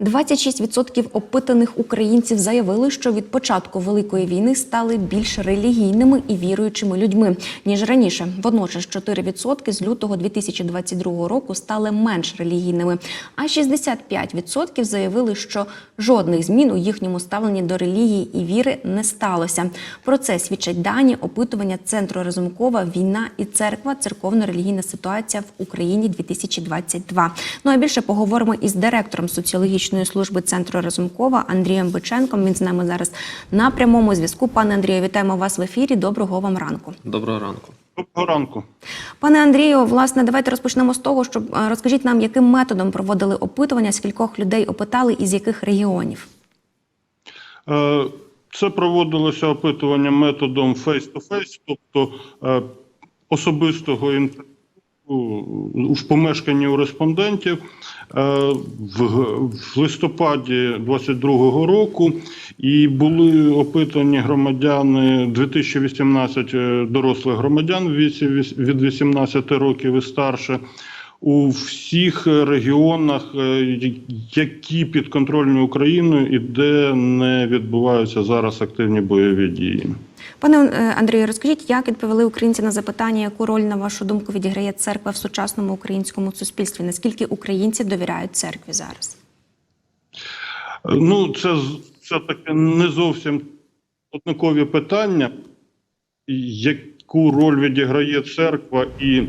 26% опитаних українців заявили, що від початку великої війни стали більш релігійними і віруючими людьми ніж раніше. Водночас 4% з лютого 2022 року стали менш релігійними. А 65% заявили, що жодних змін у їхньому ставленні до релігії і віри не сталося. Про це свідчать дані опитування центру Разумкова Війна і церква, церковно-релігійна ситуація в Україні 2022. Ну а більше поговоримо із директором соціологічної служби центру Разумкова Андрієм Биченком. Він з нами зараз на прямому зв'язку. Пане Андрію, вітаємо вас в ефірі. Доброго вам ранку. Доброго ранку. Доброго ранку. Пане Андрію, власне, давайте розпочнемо з того, щоб е, розкажіть нам, яким методом проводили опитування, скількох людей опитали і з яких регіонів. Е, Це проводилося опитування методом face-to-face, тобто е, особистого інтерв'ю в помешканні у респондентів е, в, листопаді 22-го року, і були опитані громадяни 2018 е, дорослих громадян від 18 років і старше. У всіх регіонах, е, які підконтрольні Україною і де не відбуваються зараз активні бойові дії. Пане е, Андрію, розкажіть, як відповіли українці на запитання, яку роль, на вашу думку, відіграє церква в сучасному українському суспільстві? Наскільки українці довіряють церкві зараз? Ну, це, це таке не зовсім однакові питання, яку роль відіграє церква і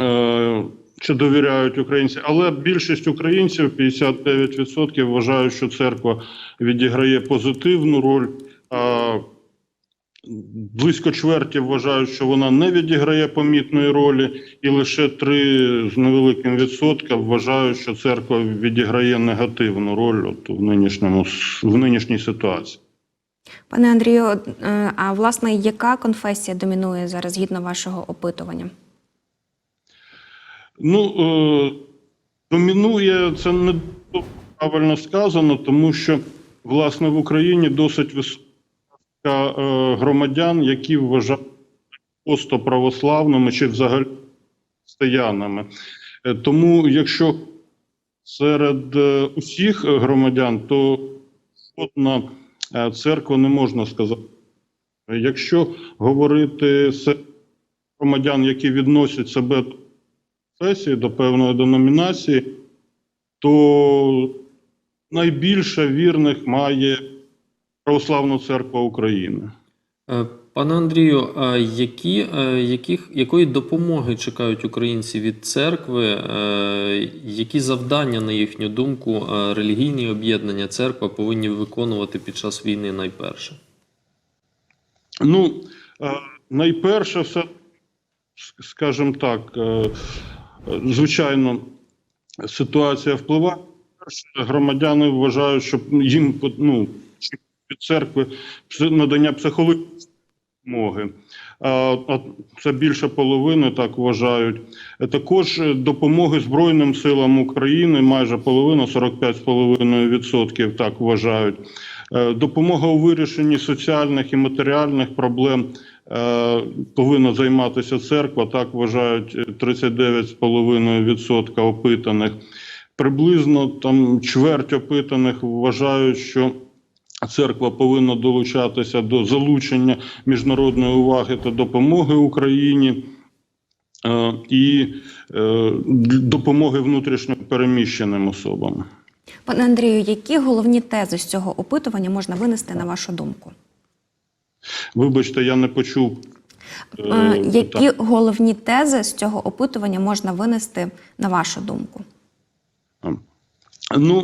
е, чи довіряють українці. Але більшість українців, 59%, вважають, що церква відіграє позитивну роль. А Близько чверті вважають, що вона не відіграє помітної ролі, і лише три з невеликим відсотком вважають, що церква відіграє негативну роль от в нинішньому в нинішній ситуації. Пане Андрію, е, а власне, яка конфесія домінує зараз згідно вашого опитування? Ну е, домінує це не правильно сказано, тому що власне в Україні досить висока е, громадян, які вважають просто православними чи взагалі християнами. Е, Тому, якщо серед е, усіх громадян, то жодна е, церква не можна сказати. Якщо говорити з громадян, які відносять себе до конфесії, до певної деномінації, то найбільше вірних має Православна церква України. Е, Пане Андрію, а які, е, яких, якої допомоги чекають українці від церкви? Е, Які завдання, на їхню думку, релігійні об'єднання церква повинні виконувати під час війни найперше? Ну, найперше, все, скажімо так, звичайно, ситуація впливає. Громадяни вважають, що їм ну, від церкви надання психологічної допомоги. Це більше половини так вважають. Е, Також е, допомоги Збройним силам України майже половина, 45,5% так вважають. Е, Допомога у вирішенні соціальних і матеріальних проблем повинна займатися церква. Так вважають е, 39,5% опитаних. Приблизно там чверть опитаних вважають, що церква повинна долучатися до залучення міжнародної уваги та допомоги Україні. е, І е, допомоги внутрішньо переміщеним особам. Пане Андрію, які головні тези з цього опитування можна винести на вашу думку? Вибачте, я не почув. е, Які питання. головні тези з цього опитування можна винести на вашу думку? Ну, е,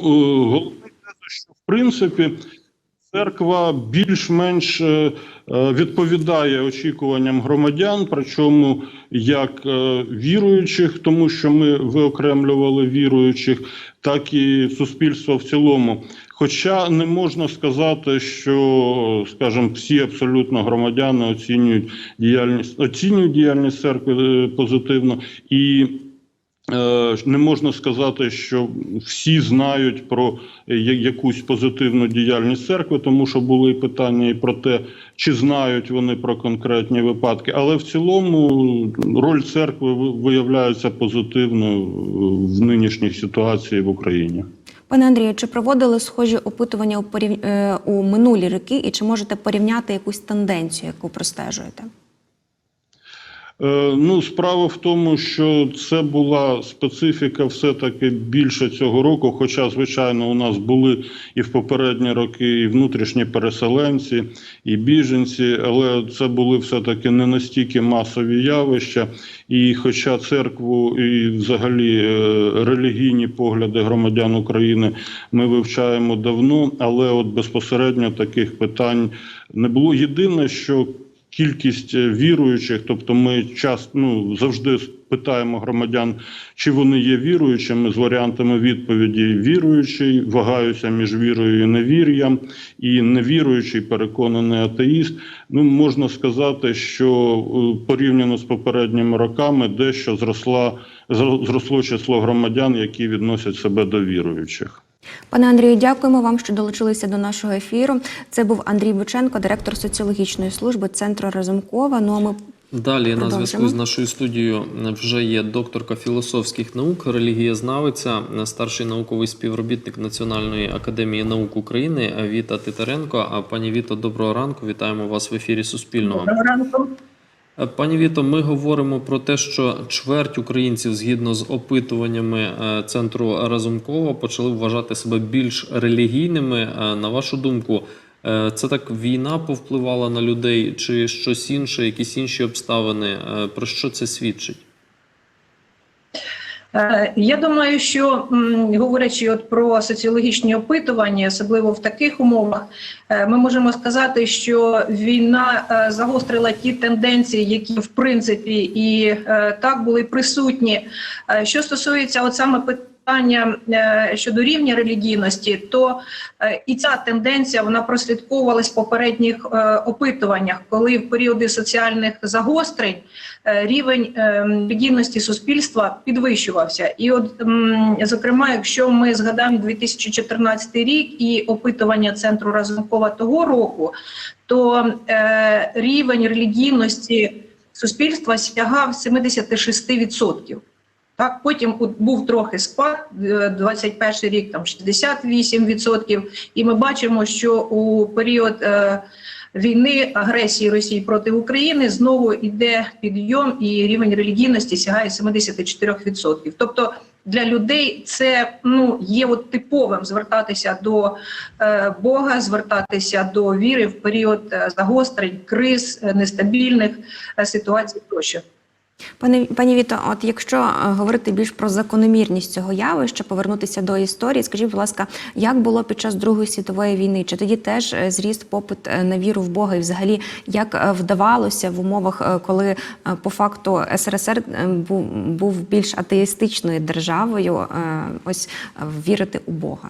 головне те, що в принципі церква більш-менш е, е, відповідає очікуванням громадян, причому як е, віруючих, тому що ми виокремлювали віруючих, так і суспільство в цілому. Хоча не можна сказати, що, скажімо, всі абсолютно громадяни оцінюють діяльність, оцінюють діяльність церкви позитивно і. Е, Не можна сказати, що всі знають про е, якусь позитивну діяльність церкви, тому що були питання і про те, чи знають вони про конкретні випадки. Але в цілому роль церкви виявляється позитивною в нинішній ситуації в Україні. Пане Андрію, чи проводили схожі опитування у, порів... е, у минулі роки, і чи можете порівняти якусь тенденцію, яку простежуєте? Е, Ну, справа в тому, що це була специфіка все-таки більше цього року. Хоча, звичайно, у нас були і в попередні роки і внутрішні переселенці, і біженці, але це були все-таки не настільки масові явища. І хоча церкву і взагалі е, релігійні погляди громадян України ми вивчаємо давно, але от безпосередньо таких питань не було. Єдине, що кількість е, віруючих, тобто ми часто ну, завжди питаємо громадян, чи вони є віруючими з варіантами відповіді віруючий, вагаюся між вірою і невір'ям, і невіруючий, переконаний атеїст. Ну можна сказати, що е, порівняно з попередніми роками дещо зросла зросло число громадян, які відносять себе до віруючих. Пане Андрію, дякуємо вам, що долучилися до нашого ефіру. Це був Андрій Бученко, директор соціологічної служби центру Разумкова. Ну а ми Далі на зв'язку з нашою студією вже є докторка філософських наук, релігієзнавиця, старший науковий співробітник Національної академії наук України Віта Титаренко. А пані Віто, доброго ранку. Вітаємо вас в ефірі Суспільного. Доброго ранку. Е, Пані Віто, ми говоримо про те, що чверть українців, згідно з опитуваннями е, центру Разумкова, почали вважати себе більш релігійними. Е, На вашу думку, це так війна повпливала на людей, чи щось інше, якісь інші обставини? Про що це свідчить? Е, Я думаю, що говорячи от про соціологічні опитування, особливо в таких умовах, е, ми можемо сказати, що війна е, загострила ті тенденції, які в принципі і так були присутні. Що стосується от саме питання е, щодо рівня релігійності, то е, і ця тенденція вона прослідковувалась в попередніх е, опитуваннях, коли в періоди соціальних загострень рівень релігійності суспільства підвищувався. І, от, зокрема, якщо ми згадаємо 2014 рік і опитування центру Разумкова того року, то рівень релігійності суспільства сягав 76%. Так, потім от був трохи спад, е, 21 рік там 68%. І ми бачимо, що у період е, війни агресії Росії проти України знову йде підйом, і рівень релігійності сягає 74%. Тобто для людей це ну є от типовим звертатися до е, Бога, звертатися до віри в період е, загострень, криз, е, нестабільних е, ситуацій тощо. Пане пані Віто, от якщо е, говорити більш про закономірність цього явища, повернутися до історії, скажіть, будь ласка, як було під час Другої світової війни? Чи тоді теж е, зріс попит е, на віру в Бога? І взагалі як вдавалося в умовах, коли по факту СРСР був, більш атеїстичною державою, ось вірити у Бога?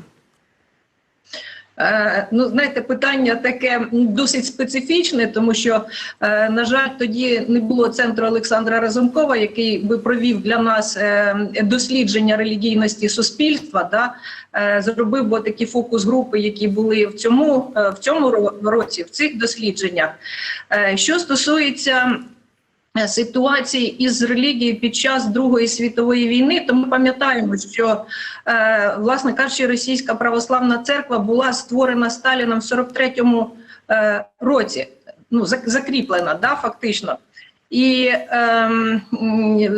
Е, Ну, знаєте, питання таке досить специфічне, тому що, е, на жаль, тоді не було центру Олександра Разумкова, який би провів для нас е, дослідження релігійності суспільства. Да? Зробив би такі фокус-групи, які були в цьому, в цьому році, в цих дослідженнях. Що стосується ситуації із релігією під час Другої світової війни, то ми пам'ятаємо, що е, власне кажучи, російська православна церква була створена Сталіном в 43-му е, році. Ну закріплена, да, фактично. І ем,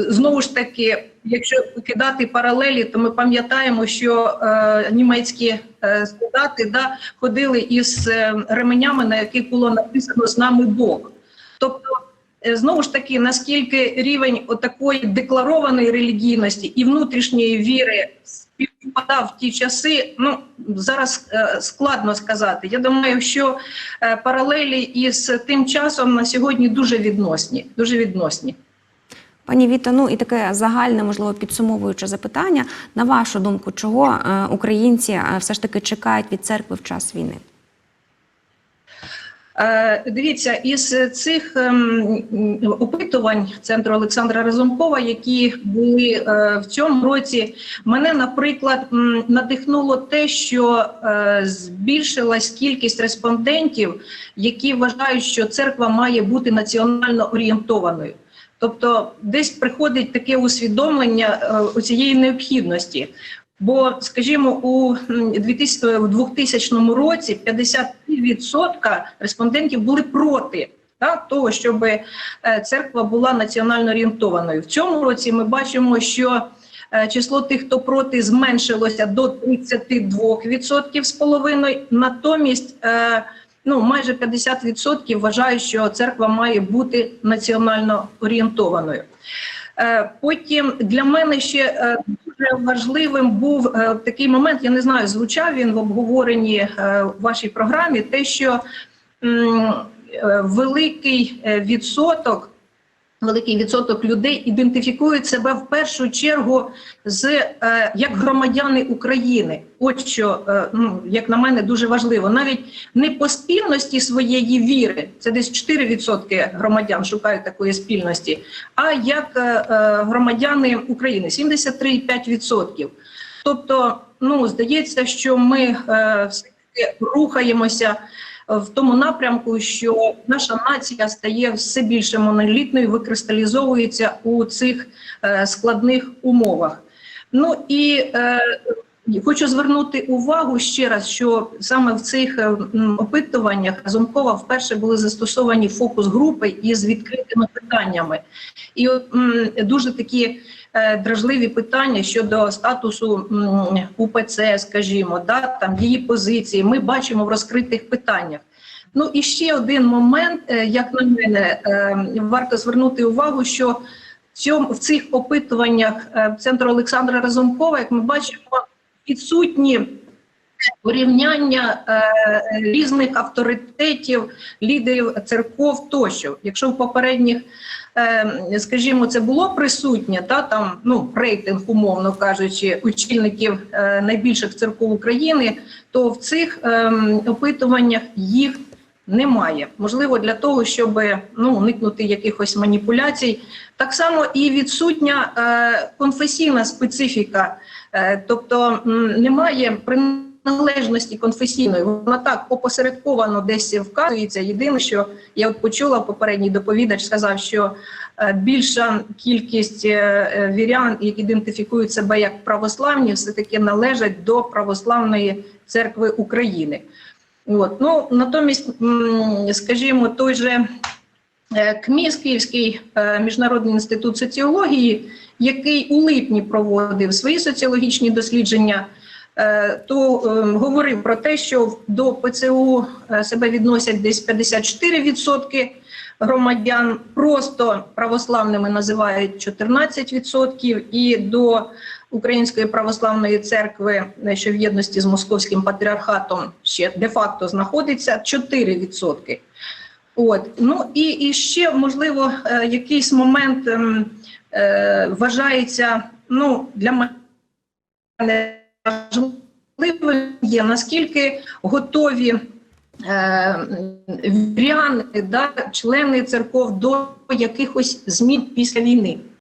знову ж таки, якщо кидати паралелі, то ми пам'ятаємо, що е, німецькі е, солдати да, ходили із е, ременями, на яких було написано з нами Бог. Тобто, е, знову ж таки, наскільки рівень отакої декларованої релігійності і внутрішньої віри співпадав в ті часи, ну зараз е, складно сказати. Я думаю, що е, паралелі із тим часом на сьогодні дуже відносні. Дуже відносні. Пані Віто, ну і таке загальне, можливо, підсумовуюче запитання. На вашу думку, чого е, українці е, все ж таки чекають від церкви в час війни? Е, дивіться, із цих ем, опитувань центру Олександра Разумкова, які були е, в цьому році, мене наприклад надихнуло те, що е, збільшилась кількість респондентів, які вважають, що церква має бути національно орієнтованою. Тобто, десь приходить таке усвідомлення цієї необхідності. Бо, скажімо, у 2000 році 50 Відсотка респондентів були проти та того, щоб е, церква була національно орієнтованою. В цьому році ми бачимо, що е, Число тих, хто проти, зменшилося до 32% з половиною. Натомість, е, ну майже 50% вважають, що церква має бути національно орієнтованою. Потім для мене ще важливим був е, такий момент. Я не знаю, звучав він в обговоренні е, в вашій програмі. Те, що е, великий відсоток. Великий відсоток людей ідентифікують себе в першу чергу з е, як громадяни України. От що е, ну як на мене дуже важливо, навіть не по спільності своєї віри, це десь 4% громадян шукають такої спільності, а як е, е, громадяни України 73,5%. Тобто, ну здається, що ми е, все таки рухаємося в тому напрямку, що наша нація стає все більше монолітною, викристалізовується у цих е, складних умовах. Ну і е, хочу звернути увагу ще раз, що саме в цих е, опитуваннях Разумкова вперше були застосовані фокус-групи із відкритими питаннями. І дуже такі е, дражливі питання щодо статусу УПЦ, скажімо, да, там її позиції. Ми бачимо в розкритих питаннях. Ну і ще один момент, е, як на мене, варто звернути увагу, що в цих опитуваннях центру Олександра Разумкова, як ми бачимо, відсутні порівняння е, різних авторитетів, лідерів церков тощо. Якщо в попередніх, е, скажімо, це було присутнє, та там ну рейтинг, умовно кажучи, очільників е, найбільших церков України, то в цих е, опитуваннях їх немає. Можливо, для того, щоб ну, уникнути якихось маніпуляцій. Так само і відсутня е, конфесійна специфіка, е, тобто немає приналежності конфесійної. Вона так опосередковано десь вказується. Єдине, що я от почула, попередній доповідач сказав, що е, більша кількість е, е, вірян, які ідентифікують себе як православні, все таки належать до православної церкви України. От. Ну, натомість, скажімо, той же е, КМІС, Київський е, міжнародний інститут соціології, який у липні проводив свої соціологічні дослідження, е, то е, говорив про те, що до ПЦУ е, себе відносять десь 54% громадян, просто православними називають 14%, і до Української православної церкви, е, що в єдності з московським патріархатом ще де-факто знаходиться 4%. От ну і, і ще можливо е, якийсь момент ем, е, вважається ну для мене важливим є наскільки готові е, віряни, да, члени церков до якихось змін після війни.